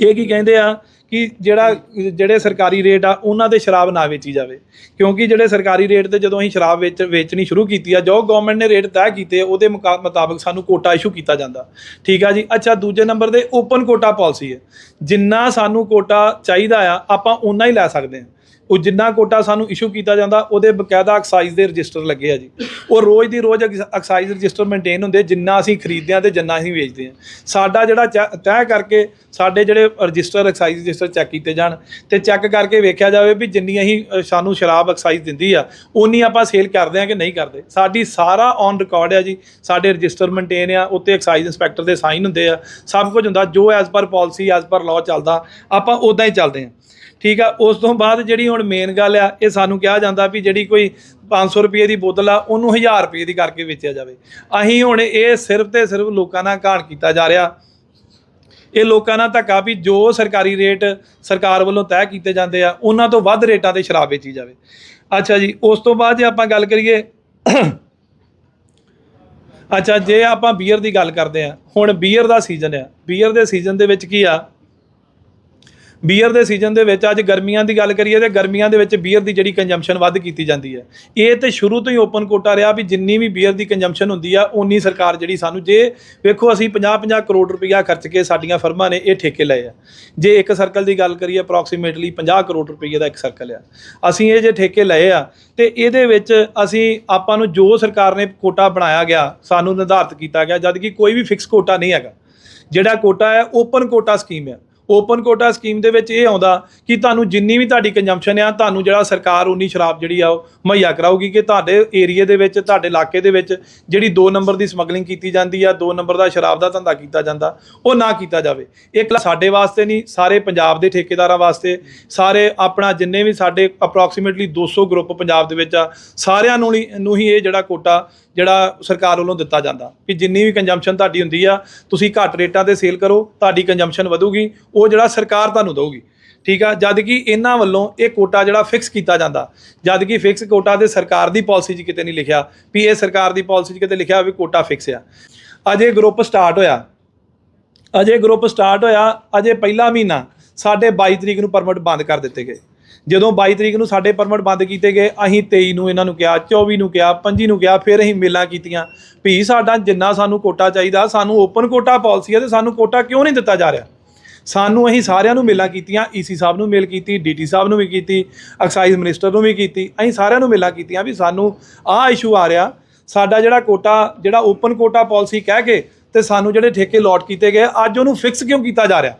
ਇਹ ਕੀ ਕਹਿੰਦੇ ਆ? ਕਿ ਜਿਹੜਾ, ਜਿਹੜੇ ਸਰਕਾਰੀ ਰੇਟ ਆ, ਉਹਨਾਂ ਤੇ ਸ਼ਰਾਬ ਨਾ ਵੇਚੀ ਜਾਵੇ। ਕਿਉਂਕਿ ਜਿਹੜੇ ਸਰਕਾਰੀ ਰੇਟ ਤੇ ਜਦੋਂ ਅਸੀਂ ਸ਼ਰਾਬ ਵੇਚ, ਵੇਚਣੀ ਸ਼ੁਰੂ ਕੀਤੀ ਆ, ਜੋ ਗਵਰਨਮੈਂਟ ਨੇ ਰੇਟ ਤੈਅ ਕੀਤੇ, ਉਹਦੇ ਮੁਕਾ- ਮੁਤਾਬਕ ਸਾਨੂੰ ਕੋਟਾ ਇਸ਼ੂ ਕੀਤਾ ਜਾਂਦਾ। ਠੀਕ ਆ ਜੀ? ਅੱਛਾ, ਦੂਜੇ ਨੰਬਰ ਤੇ ਓਪਨ ਕੋਟਾ ਪਾਲਿਸੀ ਹੈ। ਜਿੰਨਾ ਸਾਨੂੰ ਕੋਟਾ ਚਾਹੀਦਾ ਆ, ਆਪਾਂ ਉਨਾ ਹੀ ਲੈ ਸਕਦੇ ਹਾਂ। ਉਹ ਜਿੰਨਾ ਕੋਟਾ ਸਾਨੂੰ ਇਸ਼ੂ ਕੀਤਾ ਜਾਂਦਾ, ਉਹਦੇ ਬਕਾਇਦਾ ਐਕਸਾਈਜ਼ ਦੇ ਰਜਿਸਟਰ ਲੱਗੇ ਆ ਜੀ। ਉਹ ਰੋਜ਼ ਦੀ ਰੋਜ਼ ਐਕਸਾਈਜ਼ ਰਜਿਸਟਰ ਮੇਨਟੇਨ ਹੁੰਦੇ, ਜਿੰਨਾ ਅਸੀਂ ਖਰੀਦਦੇ ਆ ਤੇ ਜਿੰਨਾ ਅਸੀਂ ਵੇਚਦੇ ਆ। ਸਾਡਾ ਜਿਹੜਾ ਚੈ- ਤੈਅ ਕਰਕੇ ਸਾਡੇ ਜਿਹੜੇ ਰਜਿਸਟਰ ਐਕਸਾਈਜ਼ ਰਜਿਸਟਰ ਚੈੱਕ ਕੀਤੇ ਜਾਣ ਤੇ ਚੈੱਕ ਕਰਕੇ ਵੇਖਿਆ ਜਾਵੇ ਵੀ ਜਿੰਨੀ ਅਸੀਂ ਸਾਨੂੰ ਸ਼ਰਾਬ ਐਕਸਾਈਜ਼ ਦਿੰਦੀ ਆ ਉਨੀ ਆਪਾਂ ਸੇਲ ਕਰਦੇ ਆ ਕਿ ਨਹੀਂ ਕਰਦੇ। ਸਾਡੀ ਸਾਰਾ ਔਨ ਰਿਕਾਰਡ ਆ ਜੀ। ਸਾਡੇ ਰਜਿਸਟਰ ਮੇਨਟੇਨ ਆ ਉੱਤੇ ਐਕਸਾਈਜ਼ ਇੰਸਪੈਕਟਰ ਦੇ ਸਾਈਨ ਹੁੰਦੇ ਆ। ਸਭ ਕੁਝ ਹੁੰਦਾ, ਜੋ as per policy as per law ਚੱਲਦਾ, ਆਪਾਂ ਉਦਾਂ ਹੀ ਚੱਲਦੇ ਆ। ਠੀਕ ਆ, ਉਸ ਤੋਂ ਬਾਅਦ ਜਿਹੜੀ ਹੁਣ ਮੇਨ ਗੱਲ ਆ, ਇਹ ਸਾਨੂੰ ਕਿਹਾ ਜਾਂਦਾ ਵੀ ਜਿਹੜੀ ਕੋਈ 500 ਰੁਪਏ ਦੀ ਬੋਤਲ ਆ, ਉਹਨੂੰ 1000 ਰੁਪਏ ਦੀ ਕਰਕੇ ਵੇਚਿਆ ਜਾਵੇ। ਅਸੀਂ ਹੁਣ ਇਹ ਸਿਰਫ ਤੇ ਸਿਰਫ ਲੋਕਾਂ ਨਾਲ ਘਾਣ ਕੀਤਾ ਜਾ ਰਿਹਾ। ਇਹ ਲੋਕਾਂ ਨਾਲ ਧੱਕਾ ਵੀ ਜੋ ਸਰਕਾਰੀ ਰੇਟ ਸਰਕਾਰ ਵੱਲੋਂ ਤੈਅ ਕੀਤੇ ਜਾਂਦੇ ਆ, ਉਹਨਾਂ ਤੋਂ ਵੱਧ ਰੇਟਾਂ ਤੇ ਸ਼ਰਾਬ ਵੇਚੀ ਜਾਵੇ। ਅੱਛਾ ਜੀ, ਉਸ ਤੋਂ ਬਾਅਦ ਜੇ ਆਪਾਂ ਗੱਲ ਕਰੀਏ, ਅੱਛਾ, ਜੇ ਆਪਾਂ ਬੀਅਰ ਦੀ ਗੱਲ ਕਰਦੇ ਆ, ਹੁਣ ਬੀਅਰ ਦਾ ਸੀਜ਼ਨ ਆ। ਬੀਅਰ ਦੇ ਸੀਜ਼ਨ ਦੇ ਵਿੱਚ ਕੀ ਆ ਬੀਅਰ ਦੇ ਸੀਜ਼ਨ ਦੇ ਵਿੱਚ ਅੱਜ ਗਰਮੀਆਂ ਦੀ ਗੱਲ ਕਰੀਏ ਤੇ ਗਰਮੀਆਂ ਦੇ ਵਿੱਚ ਬੀਅਰ ਦੀ ਜਿਹੜੀ ਕੰਜੰਪਸ਼ਨ ਵੱਧ ਕੀਤੀ ਜਾਂਦੀ ਹੈ। ਇਹ ਤੇ ਸ਼ੁਰੂ ਤੋਂ ਹੀ ਓਪਨ ਕੋਟਾ ਰਿਹਾ ਵੀ ਜਿੰਨੀ ਵੀ ਬੀਅਰ ਦੀ ਕੰਜੰਪਸ਼ਨ ਹੁੰਦੀ ਆ ਉਨੀ ਸਰਕਾਰ ਜਿਹੜੀ ਸਾਨੂੰ ਜੇ ਵੇਖੋ ਅਸੀਂ 50-50 ਕਰੋੜ ਰੁਪਈਆ ਖਰਚ ਕੇ ਸਾਡੀਆਂ ਫਰਮਾਂ ਨੇ ਇਹ ਠੇਕੇ ਲਏ ਆ। ਜੇ ਇੱਕ ਸਰਕਲ ਦੀ ਗੱਲ ਕਰੀਏ ਅਪਰੋਕਸੀਮੇਟਲੀ 50 ਕਰੋੜ ਰੁਪਈਏ ਦਾ ਇੱਕ ਸਰਕਲ ਆ। ਅਸੀਂ ਇਹ ਜੇ ਠੇਕੇ ਲਏ ਆ ਤੇ ਇਹਦੇ ਵਿੱਚ ਅਸੀਂ ਆਪਾਂ ਨੂੰ ਜੋ ਸਰਕਾਰ ਨੇ ਕੋਟਾ ਬਣਾਇਆ ਗਿਆ, ਸਾਨੂੰ ਨਿਰਧਾਰਤ ਕੀਤਾ ਗਿਆ ਜਦ ਕਿ ਕੋਈ ਵੀ ਫਿਕਸ ਕੋਟਾ ਨਹੀਂ ਹੈਗਾ। ਜਿਹੜਾ ਕੋਟਾ ਹੈ ਓਪਨ ਕੋਟਾ ਸਕੀਮ ਹੈ ਓਪਨ ਕੋਟਾ ਸਕੀਮ ਦੇ ਵਿੱਚ ਇਹ ਆਉਂਦਾ ਕਿ ਤੁਹਾਨੂੰ ਜਿੰਨੀ ਵੀ ਤੁਹਾਡੀ ਕੰਜੰਪਸ਼ਨ ਆ, ਤੁਹਾਨੂੰ ਜਿਹੜਾ ਸਰਕਾਰ ਉਨੀ ਸ਼ਰਾਬ ਜਿਹੜੀ ਆ ਉਹ ਮੁਹੱਈਆ ਕਰਾਊਗੀ ਕਿ ਤੁਹਾਡੇ ਏਰੀਆ ਦੇ ਵਿੱਚ, ਤੁਹਾਡੇ ਇਲਾਕੇ ਦੇ ਵਿੱਚ ਜਿਹੜੀ 2 ਨੰਬਰ ਦੀ ਸਮਗਲਿੰਗ ਕੀਤੀ ਜਾਂਦੀ ਆ 2 ਨੰਬਰ ਦਾ ਸ਼ਰਾਬ ਦਾ ਧੰਦਾ ਕੀਤਾ ਜਾਂਦਾ, ਉਹ ਨਾ ਕੀਤਾ ਜਾਵੇ। ਇਹ ਸਾਡੇ ਵਾਸਤੇ ਨਹੀਂ, ਸਾਰੇ ਪੰਜਾਬ ਦੇ ਠੇਕੇਦਾਰਾਂ ਵਾਸਤੇ, ਸਾਰੇ ਆਪਣਾ ਜਿੰਨੇ ਵੀ ਸਾਡੇ ਅਪਰੋਕਸੀਮੇਟਲੀ 200 ਗਰੁੱਪ ਪੰਜਾਬ ਦੇ ਵਿੱਚ ਆ, ਸਾਰਿਆਂ ਨੂੰ ਨੂੰ ਹੀ ਇਹ ਜਿਹੜਾ ਕੋਟਾ ਜਿਹੜਾ ਸਰਕਾਰ ਵੱਲੋਂ ਦਿੱਤਾ ਜਾਂਦਾ ਕਿ ਜਿੰਨੀ ਵੀ ਕੰਜੰਪਸ਼ਨ ਤੁਹਾਡੀ ਹੁੰਦੀ ਆ, ਤੁਸੀਂ ਘੱਟ ਰੇਟਾਂ ਤੇ ਸੇਲ ਕਰੋ, ਤੁਹਾਡੀ ਕੰਜੰਪਸ਼ਨ ਵਧੂਗੀ, ਉਹ ਜਿਹੜਾ ਸਰਕਾਰ ਤੁਹਾਨੂੰ ਦਊਗੀ। ਠੀਕ ਆ? ਜਦ ਕਿ ਇਹਨਾਂ ਵੱਲੋਂ ਇਹ ਕੋਟਾ ਜਿਹੜਾ ਫਿਕਸ ਕੀਤਾ ਜਾਂਦਾ, ਜਦ ਕਿ ਫਿਕਸ ਕੋਟਾ ਤੇ ਸਰਕਾਰ ਦੀ ਪਾਲਿਸੀ 'ਚ ਕਿਤੇ ਨਹੀਂ ਲਿਖਿਆ, ਵੀ ਇਹ ਸਰਕਾਰ ਦੀ ਪਾਲਿਸੀ 'ਚ ਕਿਤੇ ਲਿਖਿਆ ਵੀ ਕੋਟਾ ਫਿਕਸ ਆ। ਅਜੇ ਗਰੁੱਪ ਸਟਾਰਟ ਹੋਇਆ। ਅਜੇ ਗਰੁੱਪ ਸਟਾਰਟ ਹੋਇਆ, ਅਜੇ ਪਹਿਲਾ ਮਹੀਨਾ ਸਾਡੇ 22 ਤਰੀਕ ਨੂੰ ਪਰਮਿਟ ਬੰਦ ਕਰ ਦਿੱਤੇ ਗਏ। ਜਦੋਂ 22 ਤਰੀਕ ਨੂੰ ਸਾਡੇ ਪਰਮਿਟ ਬੰਦ ਕੀਤੇ ਗਏ, ਅਸੀਂ 23 ਨੂੰ ਇਹਨਾਂ ਨੂੰ ਕਿਹਾ 24 ਨੂੰ ਕਿਹਾ 25 ਨੂੰ ਕਿਹਾ, ਫਿਰ ਅਸੀਂ ਮੇਲਾਂ ਕੀਤੀਆਂ। ਵੀ ਸਾਡਾ ਜਿੰਨਾ ਸਾਨੂੰ ਕੋਟਾ ਚਾਹੀਦਾ, ਸਾਨੂੰ ਓਪਨ ਕੋਟਾ ਪਾਲਿਸੀ ਹੈ ਤੇ ਸਾਨੂੰ ਕੋਟਾ ਕਿਉਂ ਨਹੀਂ ਦਿੱਤਾ ਜਾ ਰਿਹਾ? ਸਾਨੂੰ ਅਸੀਂ ਸਾਰਿਆਂ ਨੂੰ ਮੇਲਾਂ ਕੀਤੀਆਂ ਈਸੀ ਸਾਹਿਬ ਨੂੰ ਮੇਲ ਕੀਤੀ ਡੀਟੀ ਸਾਹਿਬ ਨੂੰ ਵੀ ਕੀਤੀ ਐਕਸਾਈਜ਼ ਮਿਨਿਸਟਰ ਨੂੰ ਵੀ ਕੀਤੀ, ਅਸੀਂ ਸਾਰਿਆਂ ਨੂੰ ਮੇਲਾਂ ਕੀਤੀਆਂ ਵੀ ਸਾਨੂੰ ਆਹ ਇਸ਼ੂ ਆ ਰਿਹਾ। ਸਾਡਾ ਜਿਹੜਾ ਕੋਟਾ, ਜਿਹੜਾ ਓਪਨ ਕੋਟਾ ਪਾਲਿਸੀ ਕਹਿ ਕੇ ਤੇ ਸਾਨੂੰ ਜਿਹੜੇ ਠੇਕੇ ਲੋਟ ਕੀਤੇ ਗਏ, ਅੱਜ ਉਹਨੂੰ ਫਿਕਸ ਕਿਉਂ ਕੀਤਾ ਜਾ ਰਿਹਾ?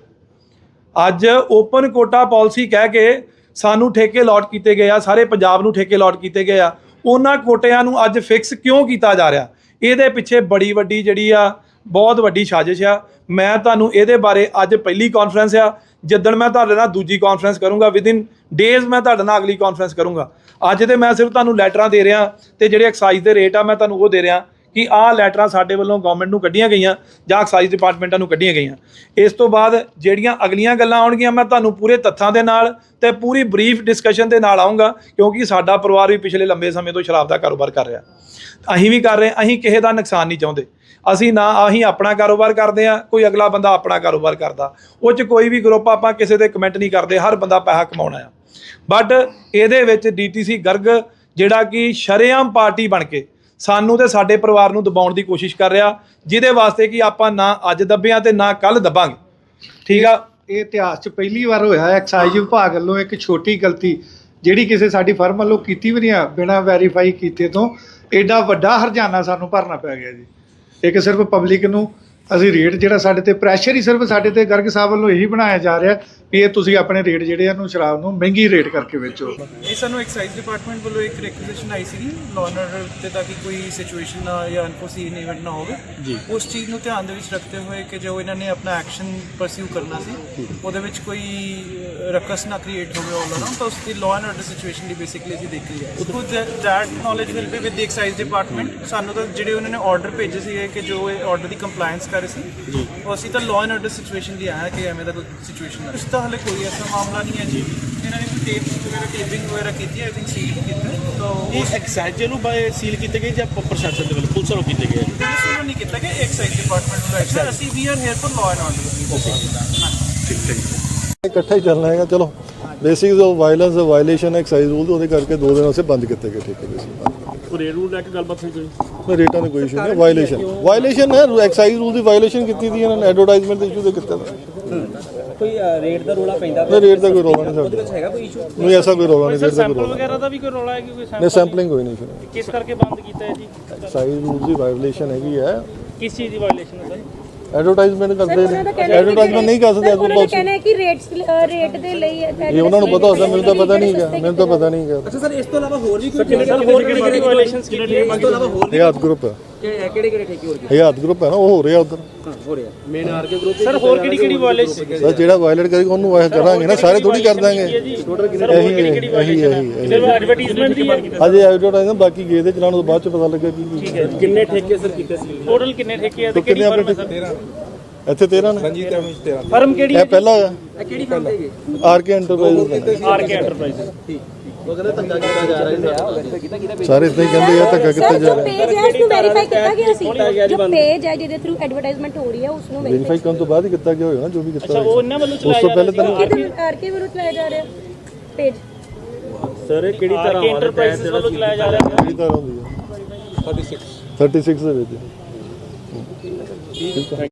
ਅੱਜ ਓਪਨ ਕੋਟਾ ਪਾਲਿਸੀ ਕਹਿ ਕੇ ਸਾਨੂੰ ਠੇਕੇ ਲੋਟ ਕੀਤੇ ਗਏ ਆ, ਸਾਰੇ ਪੰਜਾਬ ਨੂੰ ਠੇਕੇ ਲੋਟ ਕੀਤੇ ਗਏ ਆ। ਉਹਨਾਂ ਕੋਟਿਆਂ ਨੂੰ ਅੱਜ ਫਿਕਸ ਕਿਉਂ ਕੀਤਾ ਜਾ ਰਿਹਾ? ਇਹਦੇ ਪਿੱਛੇ ਬੜੀ ਵੱਡੀ ਜਿਹੜੀ ਆ, ਬਹੁਤ ਵੱਡੀ ਸਾਜ਼ਿਸ਼ ਆ। ਮੈਂ ਤੁਹਾਨੂੰ ਇਹਦੇ ਬਾਰੇ ਅੱਜ ਪਹਿਲੀ ਕਾਨਫਰੰਸ ਆ। ਜਿੱਦਣ ਮੈਂ ਤੁਹਾਡੇ ਨਾਲ ਦੂਜੀ ਕਾਨਫਰੰਸ ਕਰੂੰਗਾ ਵਿਦਿਨ ਡੇਜ਼ ਮੈਂ ਤੁਹਾਡੇ ਨਾਲ ਅਗਲੀ ਕਾਨਫਰੰਸ ਕਰੂੰਗਾ। ਅੱਜ ਤੇ ਮੈਂ ਸਿਰਫ ਤੁਹਾਨੂੰ ਲੈਟਰਾਂ ਦੇ ਰਿਹਾ ਤੇ ਜਿਹੜੇ ਐਕਸਾਈਜ਼ ਦੇ ਰੇਟ ਆ, ਮੈਂ ਤੁਹਾਨੂੰ ਉਹ ਦੇ ਰਿਹਾ। ਕਿ ਆਹ ਲੈਟਰਾਂ ਸਾਡੇ ਵੱਲੋਂ ਗਵਰਨਮੈਂਟ ਨੂੰ ਕੱਢੀਆਂ ਗਈਆਂ ਜਾਂ ਐਕਸਾਈਜ਼ ਡਿਪਾਰਟਮੈਂਟਾਂ ਨੂੰ ਕੱਢੀਆਂ ਗਈਆਂ। ਇਸ ਤੋਂ ਬਾਅਦ ਜਿਹੜੀਆਂ ਅਗਲੀਆਂ ਗੱਲਾਂ ਆਉਣਗੀਆਂ, ਮੈਂ ਤੁਹਾਨੂੰ ਪੂਰੇ ਤੱਥਾਂ ਦੇ ਨਾਲ ਤੇ ਪੂਰੀ ਬਰੀਫ ਡਿਸਕਸ਼ਨ ਦੇ ਨਾਲ ਆਉਂਗਾ ਕਿਉਂਕਿ ਸਾਡਾ ਪਰਿਵਾਰ ਵੀ ਪਿਛਲੇ ਲੰਬੇ ਸਮੇਂ ਤੋਂ ਸ਼ਰਾਬ ਦਾ ਕਾਰੋਬਾਰ ਕਰ ਰਿਹਾ। ਅਸੀਂ ਵੀ ਕਰ ਰਹੇ, ਅਸੀਂ ਕਿਸੇ ਦਾ ਨੁਕਸਾਨ ਨਹੀਂ ਚਾਹੁੰਦੇ। ਅਸੀਂ ਨਾ ਅਸੀਂ ਆਪਣਾ ਕਾਰੋਬਾਰ ਕਰਦੇ ਆ ਕੋਈ ਅਗਲਾ ਬੰਦਾ ਆਪਣਾ ਕਾਰੋਬਾਰ ਕਰਦਾ। ਉਹ ਚ ਕੋਈ ਵੀ ਗਰੁੱਪ ਆਪਾਂ ਕਿਸੇ ਦੇ ਕਮੈਂਟ ਨਹੀਂ ਕਰਦੇ, ਹਰ ਬੰਦਾ ਪੈਸਾ ਕਮਾਉਣਾ ਆ ਬਟ ਇਹਦੇ ਵਿੱਚ ਡੀਟੀਸੀ ਗਰਗ ਜਿਹੜਾ ਕਿ ਸ਼ਰੇਆਮ ਪਾਰਟੀ ਬਣ ਕੇ ਸਾਨੂੰ ਤੇ ਸਾਡੇ ਪਰਿਵਾਰ ਨੂੰ ਦਬਾਉਣ ਦੀ ਕੋਸ਼ਿਸ਼ ਕਰ ਰਿਹਾ, ਜਿਹਦੇ ਵਾਸਤੇ ਕਿ ਆਪਾਂ ਨਾ ਅੱਜ ਦੱਬਿਆਂ ਤੇ ਨਾ ਕੱਲ ਦੱਬਾਂਗੇ। ਠੀਕ ਆ? ਇਹ ਇਤਿਹਾਸ 'ਚ ਪਹਿਲੀ ਵਾਰ ਹੋਇਆ ਐਕਸਾਈਜ਼ ਵਿਭਾਗ ਵੱਲੋਂ ਇੱਕ ਛੋਟੀ ਗਲਤੀ, ਜਿਹੜੀ ਕਿਸੇ ਸਾਡੀ ਫਰਮ ਵੱਲੋਂ ਕੀਤੀ ਵੀ ਨਹੀਂ ਆ, ਬਿਨਾਂ ਵੈਰੀਫਾਈ ਕੀਤੇ ਤੋਂ ਐਡਾ ਵੱਡਾ ਹਰਜਾਨਾ ਸਾਨੂੰ ਭਰਨਾ ਪੈ ਗਿਆ ਜੀ। ਇੱਕ ਸਿਰਫ ਪਬਲਿਕ ਨੂੰ, ਅਸੀਂ ਰੇਟ ਜਿਹੜਾ ਸਾਡੇ ਤੇ ਪ੍ਰੈਸ਼ਰ ਹੀ ਸਿਰਫ ਸਾਡੇ ਤੇ ਗਰਗ ਸਾਹਿਬ ਵੱਲੋਂ ਇਹੀ ਬਣਾਇਆ ਜਾ ਰਿਹਾ ਵੀ ਇਹ ਤੁਸੀਂ ਆਪਣੇ ਰੇਟ ਜਿਹੜੇ ਆ ਨੂੰ ਸ਼ਰਾਬ ਨੂੰ ਮਹਿੰਗੀ ਰੇਟ ਕਰਕੇ ਵੇਚੋ। ਇਹ ਸਾਨੂੰ ਐਕਸਾਈਜ਼ ਡਿਪਾਰਟਮੈਂਟ ਵੱਲੋਂ ਇੱਕ ਰਿਕੁਐਸਟ ਆਈ ਸੀ ਲਾਅ ਐਂਡ ਆਰਡਰ ਤੇ ਤਾਂ ਕਿ ਕੋਈ ਸਿਚੁਏਸ਼ਨ ਨਾ ਜਾਂ ਅਨਫੋਰਸੀਨ ਇਵੈਂਟ ਨਾ ਹੋਵੇ। ਉਸ ਚੀਜ਼ ਨੂੰ ਧਿਆਨ ਦੇ ਵਿੱਚ ਰੱਖਦੇ ਹੋਏ ਕਿ ਜੋ ਇਹਨਾਂ ਨੇ ਆਪਣਾ ਐਕਸ਼ਨ ਪਰਸਿਊ ਕਰਨਾ ਸੀ ਉਹਦੇ ਵਿੱਚ ਕੋਈ ਰਕਸ ਨਾ ਕ੍ਰੀਏਟ ਹੋਵੇ ਆਲ ਅਰਾਊਂਡ ਤਾਂ ਉਸ ਦੀ ਲਾਅ ਐਂਡ ਆਰਡਰ ਸਿਚੁਏਸ਼ਨ ਲਈ ਬੇਸਿਕਲੀ ਅਸੀਂ ਦੇਖ ਲਈ ਹੈ। So that knowledge will be with the excise department ਸਾਨੂੰ ਤਾਂ ਜਿਹੜੇ ਉਹਨਾਂ ਨੇ ਆਰਡਰ ਭੇਜੇ ਸੀਗੇ ਕਿ ਜੋ ਇਹ ਆਰਡਰ ਦੀ ਕੰਪਲਾਈਂਸ ਕਰ ਰਹੇ ਸੀ ਉਹ ਅਸੀਂ ਤਾਂ ਲਾਅ ਐਂਡ ਆਰਡਰ ਸਿਚੁਏਸ਼ਨ ਲਈ ਆਇਆ ਕਿ ਐਵੇਂ ਦਾ ਕੋਈ ਸਿਚੁਏਸ਼ਨ ਨਾ ਹਲੇ ਕੋਈ ਐਸਾ ਮਾਮਲਾ ਨਹੀਂ ਹੈ ਜੀ। ਇਹਨਾਂ ਨੇ ਕੋਈ ਟੇਪ ਵਗੈਰਾ ਟੇਪਿੰਗ ਵਗੈਰਾ ਕੀਤੀ ਹੈ ਐਵਰੀਥਿੰਗ ਸੀਲ ਕੀਤਾ ਤਾਂ ਇਹ ਐਕਸਾਈਜ਼ ਨੂੰ ਬਾਏ ਸੀਲ ਕੀਤੇ ਗਏ ਜਾਂ ਪ- ਪ੍ਰਸ਼ਾਸਨ ਦੇ ਵੱਲੋਂ ਪੁਲਿਸ ਵੱਲੋਂ ਕੀਤੇ ਗਏ? ਪੁਲਿਸ ਵੱਲੋਂ ਨਹੀਂ ਕੀਤਾ ਗਿਆ ਐਕਸਾਈਜ਼ ਡਿਪਾਰਟਮੈਂਟ ਵੱਲੋਂ। ਐਕਸ਼ਨ ਅਸੀਂ we are here for law and order ਇਕੱਠਾ ਹੀ ਚੱਲਣਾ ਹੈਗਾ ਚਲੋ। ਬੇਸਿਕ ਜੋ ਵਾਇਲੈਂਸ ਵਾਇਲੇਸ਼ਨ ਐਕਸਾਈਜ਼ ਰੂਲ ਉਹਦੇ ਕਰਕੇ ਦੋ ਦਿਨ ਉਸੇ ਬੰਦ ਕੀਤੇ ਗਏ ਠੇਕੇ ਦੇ ਸੀ ਉਹ ਰੇਡ ਰੂਲ ਲੈ ਕੇ ਗੱਲਬਾਤ ਹੋਈ ਕੋਈ? ਰੇਟਾਂ ਦੀ ਕੋਈ ਇਸ਼ੂ ਨਹੀਂ ਵਾਇਲੇਸ਼ਨ ਵਾਇਲੇਸ਼ਨ ਹੈ ਐਕਸਾਈਜ਼ ਰੂਲ ਦੀ ਵਾਇਲੇਸ਼ਨ ਕੀਤੀ ਦੀ ਇਹਨਾਂ ਨੇ ਐਡਵਰਟਾਈਜ਼ਮੈਂਟ ਦੇ ਇਸ਼ੂ ਦੇ ਕੀਤਾ ਕੋਈ ਰੇਟ ਦਾ ਰੋਲਾ ਪੈਂਦਾ ਨਹੀਂ ਰੇਟ ਦਾ ਕੋਈ ਰੌਲਾ ਨਹੀਂ ਸਾਡੇ ਹੈਗਾ ਕੋਈ ਇਸ਼ੂ ਨਹੀਂ ਐਸਾ ਕੋਈ ਰੌਲਾ ਨਹੀਂ ਰੇਟ ਦਾ ਕੋਈ ਸੈਂਪਲ ਰੌਲਾ ਵਗੈਰਾ ਦਾ ਵੀ ਕੋਈ ਰੌਲਾ ਹੈ ਕਿ ਕੋਈ ਨਹੀਂ ਸੈਂਪਲਿੰਗ ਹੋਈ ਨਹੀਂ ਫਿਰ ਕਿਸ ਕਰਕੇ ਬੰਦ ਕੀਤਾ ਹੈ ਜੀ? ਐਕਸਾਈਜ਼ ਰੂਲ ਦੀ ਵਾਇਲੇਸ਼ਨ ਹੈਗੀ ਹੈ। ਕਿਸ ਚੀਜ਼ ਦੀ ਵਾਇਲੇਸ਼ਨ ਹੈ ਸਰ? ਐਡਵਰਟਾਈਜ਼ਮੈਂਟ ਕਰਦੇ ਨੇ। ਐਡਵਰਟਾਈਜ਼ਮੈਂਟ ਨਹੀਂ ਕਰ ਸਕਦੇ ਐਸ ਉਹਨਾਂ ਦਾ ਕਹਿਣਾ ਹੈ ਕਿ ਰੇਟਸ ਰੇਟ ਦੇ ਲਈ ਇਹ ਉਹਨਾਂ ਨੂੰ ਪਤਾ ਹੁੰਦਾ ਮੈਨੂੰ ਤਾਂ ਪਤਾ ਨਹੀਂ ਹੈਗਾ ਮੈਨੂੰ ਤਾਂ ਪਤਾ ਨਹੀਂ ਹੈਗਾ ਅੱਛਾ ਸਰ ਇਸ ਤੋਂ ਇਲਾਵਾ ਹੋਰ ਵੀ ਕੋਈ ਸਰ ਹੋਰ ਕਿਹੜੀ ਕਿਹੜੀ ਵਾਇਲੇਸ਼ਨਸ ਕਿਹੜੀ ਇਸ ਤੋਂ ਇਲਾਵਾ ਹੋਰ ਹਯਾਤ ਗਰੁੱਪ ਹੈ। ਕਿਹੜੇ ਕਿਹੜੇ ਕਿਹੜੇ ਠੇਕੇ ਹੋਰ ਹਯਾਤ ਗਰੁੱਪ ਹੈ ਨਾ ਉਹ ਹੋ ਰਿਹਾ ਉਧਰ। ਹਾਂ ਹੋ ਰਿਹਾ। Main R K group sir ਹੋਰ ਕਿਹੜੀ ਕਿਹੜੀ ਵਾਇਲੇਸ਼ਨ ਬਸ ਜਿਹੜਾ ਵਾਇਲੇਟ ਕਰੇਗਾ ਉਹਨੂੰ ਇਹ ਕਰਾਂਗੇ ਨਾ ਸਾਰੇ ਥੋੜੀ ਕਰ ਦਾਂਗੇ। ਸਰ ਹੋਰ ਕਿਹੜੀ ਕਿਹੜੀ ਵਾਇਲੇਸ਼ਨ ਹੈ ਸਿਰਫ ਐਡਵਰਟਾਈਜ਼ਮੈਂਟ ਦੀ ਹੈ ਅਜੇ ਐਡਵਰਟਾਈਜ਼ਮੈਂਟ ਬਾਕੀ ਗਏ ਦੇ ਚਲਾਣ ਤੋਂ ਬਾਅਦ ਚ ਪਤਾ ਲੱਗਾ ਕੀ ਕੀ ਕਿੰਨੇ ਠੇਕੇ ਸਰ ਕੀਤੇ ਸੀ? ਟੋਟਲ ਕਿੰਨੇ ਠੇਕੇ ਹੈ ਤੇ ਕਿਹੜੀ ਫਰਮ ਹੈ ਸਰ? ਇੱਥੇ 13 ਨੇ? ਫਰਮ ਕਿਹੜੀ ਇਹ ਪਹਿਲਾ ਹੋਇਆ ਇਹ ਕਿਹੜੀ ਫਰਮ ਦੇ R K enterprise R K enterprises ਸਾਰੇ ਇਦਾਂ ਹੀ ਕਹਿੰਦੇ ਆ ਧੱਕਾ ਕਿੱਥੇ ਜਾ ਜੋ ਰਿਹਾ ਪੇਜ ਹੈ ਉਸ ਨੂੰ ਵੈਰੀਫਾਈ ਕੀਤਾ ਗਿਆ ਸੀ। ਜੋ ਪੇਜ ਹੈ ਜਿਹਦੇ ਥਰੂ ਐਡਵਰਟਾਈਜ਼ਮੈਂਟ ਹੋ ਰਹੀ ਹੈ ਉਸ ਨੂੰ ਵੈਰੀਫਾਈ ਕਰਨ ਤੋਂ ਬਾਅਦ ਹੀ ਕੀਤਾ ਗਿਆ ਹੋਇਆ ਨਾ ਜੋ ਵੀ ਕੀਤਾ ਅੱਛਾ ਉਹ ਇਹਨਾਂ ਵੱਲੋਂ ਉਸ ਚਲਾਇਆ ਤੋਂ ਜਾ ਪਹਿਲੇ ਤਾਂ ਕਿਹਦੇ ਆਰਕੇ ਵੱਲੋਂ ਚਲਾਇਆ ਜਾ ਰਿਹਾ ਪੇਜ ਸਰ ਇਹ ਕਿਹੜੀ ਆਰ ਕੇ ਐਂਟਰਪ੍ਰਾਈਜ਼ਸ ਵੱਲੋਂ ਚਲਾਇਆ ਜਾ ਰਿਹਾ। ਹੈ ਕਿਹੜੀ ਤਰ੍ਹਾਂ ਹੁੰਦੀ ਹੈ? 36 36 ਦੇ ਵਿੱਚ।